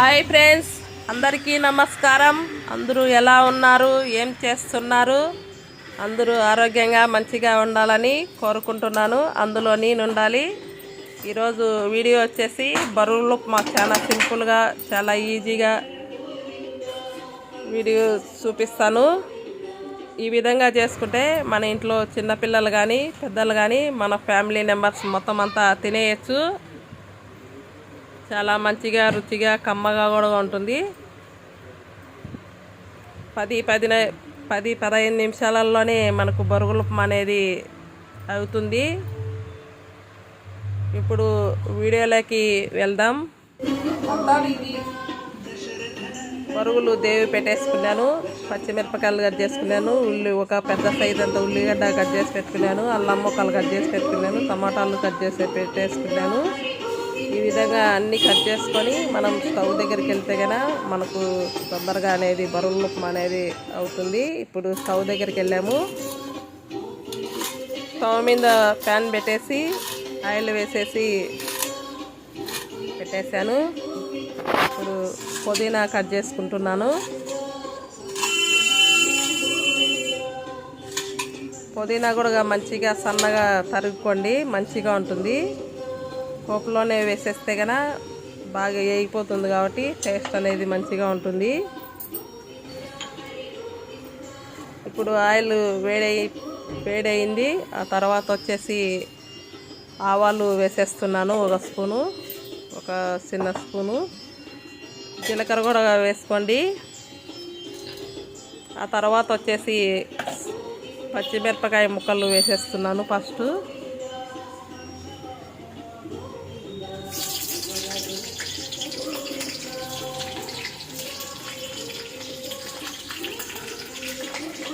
Hi friends అందరికీ నమస్కారం. అందరూ ఎలా ఉన్నారు? ఏం చేస్తున్నారు? అందరూ ఆరోగ్యంగా మంచిగా ఉండాలని కోరుకుంటున్నాను. అందులో నేను ఉండాలి. ఈరోజు వీడియో వచ్చేసి బరువులు మాకు చాలా సింపుల్గా చాలా ఈజీగా వీడియో చూపిస్తాను. ఈ విధంగా చేసుకుంటే మన ఇంట్లో చిన్నపిల్లలు కానీ పెద్దలు కానీ మన ఫ్యామిలీ మెంబర్స్ మొత్తం అంతా తినేయచ్చు. చాలా మంచిగా రుచిగా కమ్మగా కూడా ఉంటుంది. పది పది పది పదహైదు నిమిషాలలోనే మనకు బరుగులు అనేది అవుతుంది. ఇప్పుడు వీడియోలోకి వెళ్దాం. బరుగులు దేవి పెట్టేసుకున్నాను. పచ్చిమిరపకాయలు కట్ చేసుకున్నాను. ఉల్లి ఒక పెద్ద సైజ్ అంత ఉల్లిగడ్డ కట్ చేసి పెట్టుకున్నాను. అల్లం మొక్కలు కట్ చేసి పెట్టుకున్నాను. టమాటాలు కట్ చేసి పెట్టేసుకున్నాను. విధంగా అన్నీ కట్ చేసుకొని మనం స్టవ్ దగ్గరికి వెళ్తే కనుక మనకు తొందరగా అనేది బరువులు ఉప్మా అనేది అవుతుంది. ఇప్పుడు స్టవ్ దగ్గరికి వెళ్ళాము. స్టవ్ మీద ప్యాన్ పెట్టేసి ఆయిల్ వేసేసి పెట్టేశాను. ఇప్పుడు పుదీనా కట్ చేసుకుంటున్నాను. పుదీనా కూడా మంచిగా సన్నగా తరుగుకోండి మంచిగా ఉంటుంది. పోపులోనే వేసేస్తే కనుక బాగా వేగిపోతుంది కాబట్టి టేస్ట్ అనేది మంచిగా ఉంటుంది. ఇప్పుడు ఆయిల్ వేడై వేడయింది. ఆ తర్వాత వచ్చేసి ఆవాలు వేసేస్తున్నాను ఒక స్పూను ఒక చిన్న స్పూను. జీలకర్ర కూడా వేసుకోండి. ఆ తర్వాత వచ్చేసి పచ్చిమిరపకాయ ముక్కలు వేసేస్తున్నాను ఫస్ట్.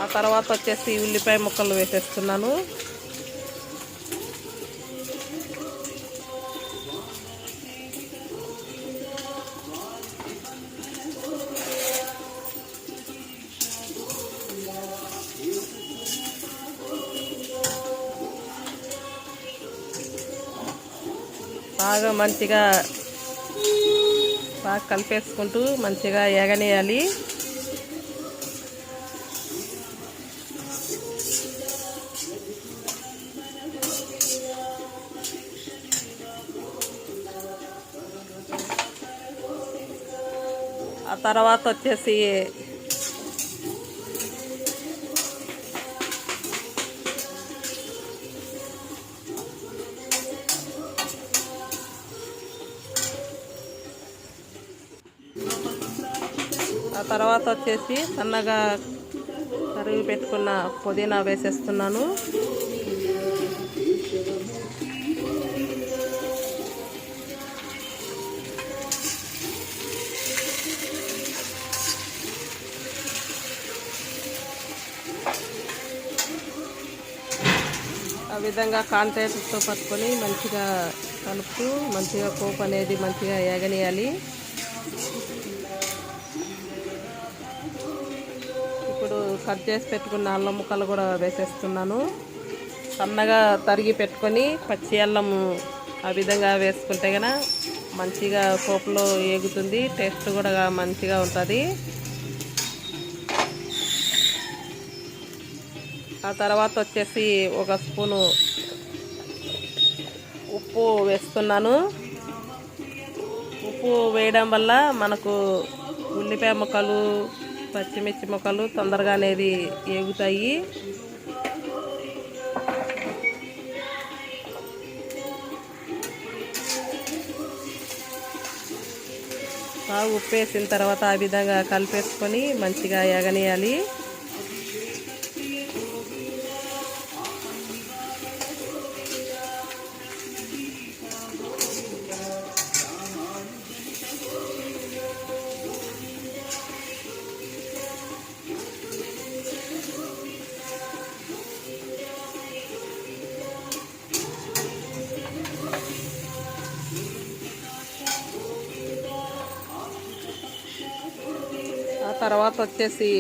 ఆ తర్వాత వచ్చేసి ఉల్లిపాయ ముక్కలు వేసేస్తున్నాను. బాగా మంచిగా బాగా కలిపేసుకుంటూ మంచిగా ఎగనేయాలి ఆ తర్వాత వచ్చేసి ఆ తర్వాత వచ్చేసి సన్నగా తరిగి పెట్టుకున్న పుదీనా వేసేస్తున్నాను. ఆ విధంగా కాంటాక్ట్తో పట్టుకొని మంచిగా కలుపుతూ మంచిగా పోపు అనేది మంచిగా ఏగనియాలి. ఇప్పుడు కట్ చేసి పెట్టుకున్న అల్లం ముక్కలు కూడా వేసేస్తున్నాను. సన్నగా తరిగి పెట్టుకొని పచ్చి అల్లం ఆ విధంగా వేసుకుంటే కనుక మంచిగా పోపులో ఏగుతుంది టేస్ట్ కూడా మంచిగా ఉంటుంది. ఆ తర్వాత వచ్చేసి ఒక స్పూను ఉప్పు వేస్తున్నాను. ఉప్పు వేయడం వల్ల మనకు ఉల్లిపాయ ముక్కలు పచ్చిమిర్చి ముక్కలు తొందరగా అనేది ఏగుతాయి. ఆ ఉప్పు వేసిన తర్వాత ఆ విధంగా కలిపేసుకొని మంచిగా ఎగనేయాలి తర్వాత వచ్చేసి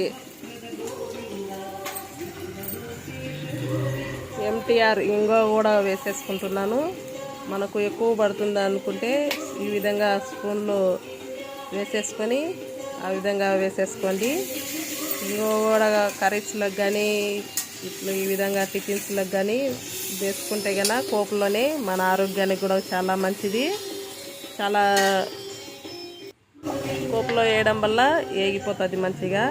ఎంటీఆర్ ఇంగో కూడా వేసేసుకుంటున్నాను. మనకు ఎక్కువ పడుతుంది అనుకుంటే ఈ విధంగా స్పూన్లో వేసేసుకొని ఆ విధంగా వేసేసుకోండి. ఇంగో కూడా కర్రీస్లకు కానీ ఇట్లా ఈ విధంగా టిఫిన్స్లకు కానీ వేసుకుంటే కనుక కోపులోనే మన ఆరోగ్యానికి కూడా చాలా మంచిది. చాలా కోపులో వేయడం వల్ల ఏగిపోతుంది మంచిగా.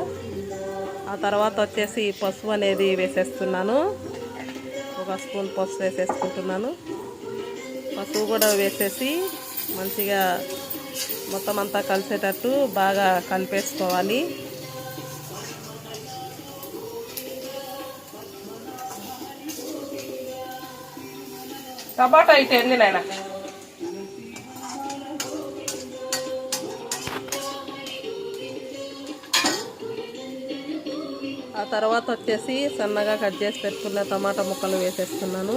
ఆ తర్వాత వచ్చేసి పసుపు అనేది వేసేస్తున్నాను. ఒక స్పూన్ పసుపు వేసేసుకుంటున్నాను. పసుపు కూడా వేసేసి మంచిగా మొత్తం అంతా కలిసేటట్టు బాగా కలిపేసుకోవాలి. టమాటా అయితే ఎన్ని నాయన? ఆ తర్వాత వచ్చేసి సన్నగా కట్ చేసి పెట్టుకున్న టమాటా ముక్కలు వేసేస్తున్నాను.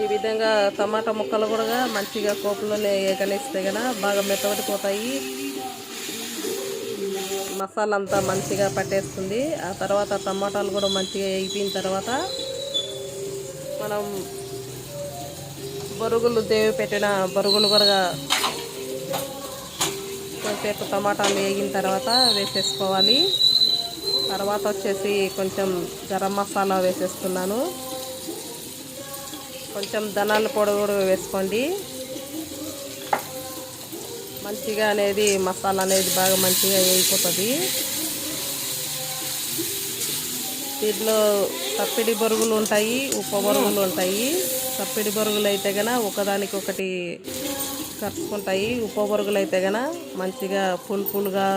ఈ విధంగా టమాటా ముక్కలు కూడా మంచిగా కోపులోనే ఏకనిస్తే కదా బాగా మెత్తబడిపోతాయి. మసాలా అంతా మంచిగా పట్టేస్తుంది. ఆ తర్వాత టమాటాలు కూడా మంచిగా వేగిపోయిన తర్వాత మనం బొరుగులు దేవి పెట్టిన బొరుగులు కూడా కొంచెంసేపు టమాటాలు వేగిన తర్వాత వేసేసుకోవాలి. తర్వాత వచ్చేసి కొంచెం గరం మసాలా వేసేస్తున్నాను. కొంచెం ధనాల పొడి కూడా వేసుకోండి. మంచిగా అనేది మసాలా అనేది బాగా మంచిగా వేగిపోతుంది. దీంట్లో తప్పిడి బొరుగులు ఉంటాయి ఉప్ప బొరుగులు ఉంటాయి. తప్పిడి బొరుగులు అయితే కనుక ఒకదానికి కరుచుకుంటాయి. కలుసుకుంటాయి అయితే గన మంచిగా ఫుల్ ఫుల్గా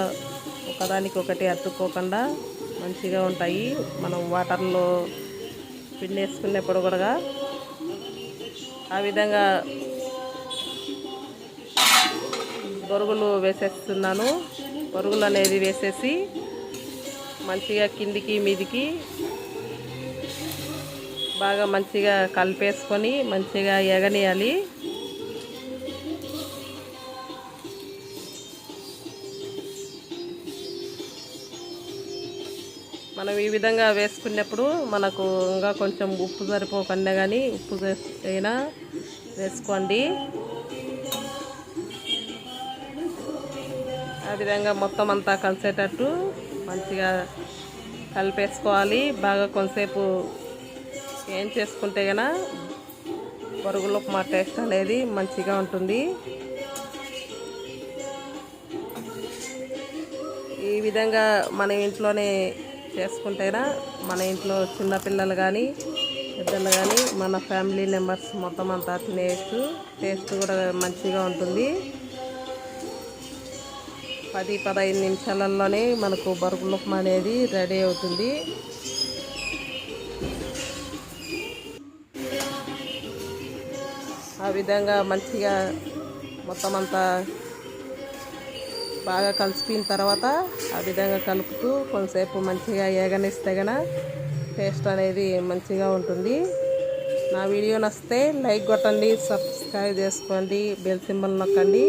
ఒకదానికి ఒకటి అతుక్కోకుండా మంచిగా ఉంటాయి. మనం వాటర్లో పిండి వేసుకునేప్పుడు కూడా ఆ విధంగా బొరుగులు వేసేస్తున్నాను. బొరుగులు అనేది వేసేసి మంచిగా కిందికి మీదికి బాగా మంచిగా కలిపేసుకొని మంచిగా ఎగనియాలి. మనం ఈ విధంగా వేసుకున్నప్పుడు మనకు ఇంకా కొంచెం ఉప్పు సరిపోకుండా కానీ ఉప్పు అయినా వేసుకోండి. ఆ విధంగా మొత్తం అంతా కలిసేటట్టు మంచిగా కలిపేసుకోవాలి. బాగా కొంతసేపు ఏం చేసుకుంటే కన్నా బొరుగులు మా టేస్ట్ అనేది మంచిగా ఉంటుంది. ఈ విధంగా మన ఇంట్లోనే చేసుకుంటేనా మన ఇంట్లో చిన్నపిల్లలు కానీ పెద్దలు కానీ మన ఫ్యామిలీ మెంబర్స్ మొత్తం అంతా తినేయచ్చు టేస్ట్ కూడా మంచిగా ఉంటుంది. పది పదహైదు నిమిషాలలోనే మనకు బరుగుల ఉప్మా అనేది రెడీ అవుతుంది. ఆ విధంగా మంచిగా మొత్తం అంతా బాగా కలిసిపోయిన తర్వాత ఆ విధంగా కలుపుతూ కొంతసేపు మంచిగా ఏగనిస్తే గన టేస్ట్ అనేది మంచిగా ఉంటుంది. నా వీడియో నచ్చితే లైక్ కొట్టండి సబ్స్క్రైబ్ చేసుకోండి బెల్ సింబల్ నొక్కండి.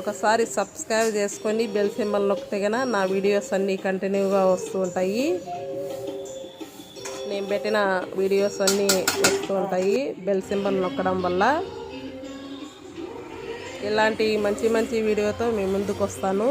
ఒకసారి సబ్స్క్రైబ్ చేసుకొని బెల్ సింబల్ నొక్కితే గన నా వీడియోస్ అన్నీ కంటిన్యూగా వస్తూ ఉంటాయి. నేను పెట్టిన వీడియోస్ అన్నీ వస్తూ ఉంటాయి బెల్ సింబల్ నొక్కడం వల్ల. ఇలాంటి మంచి మంచి వీడియోతో మీ ముందుకు వస్తాను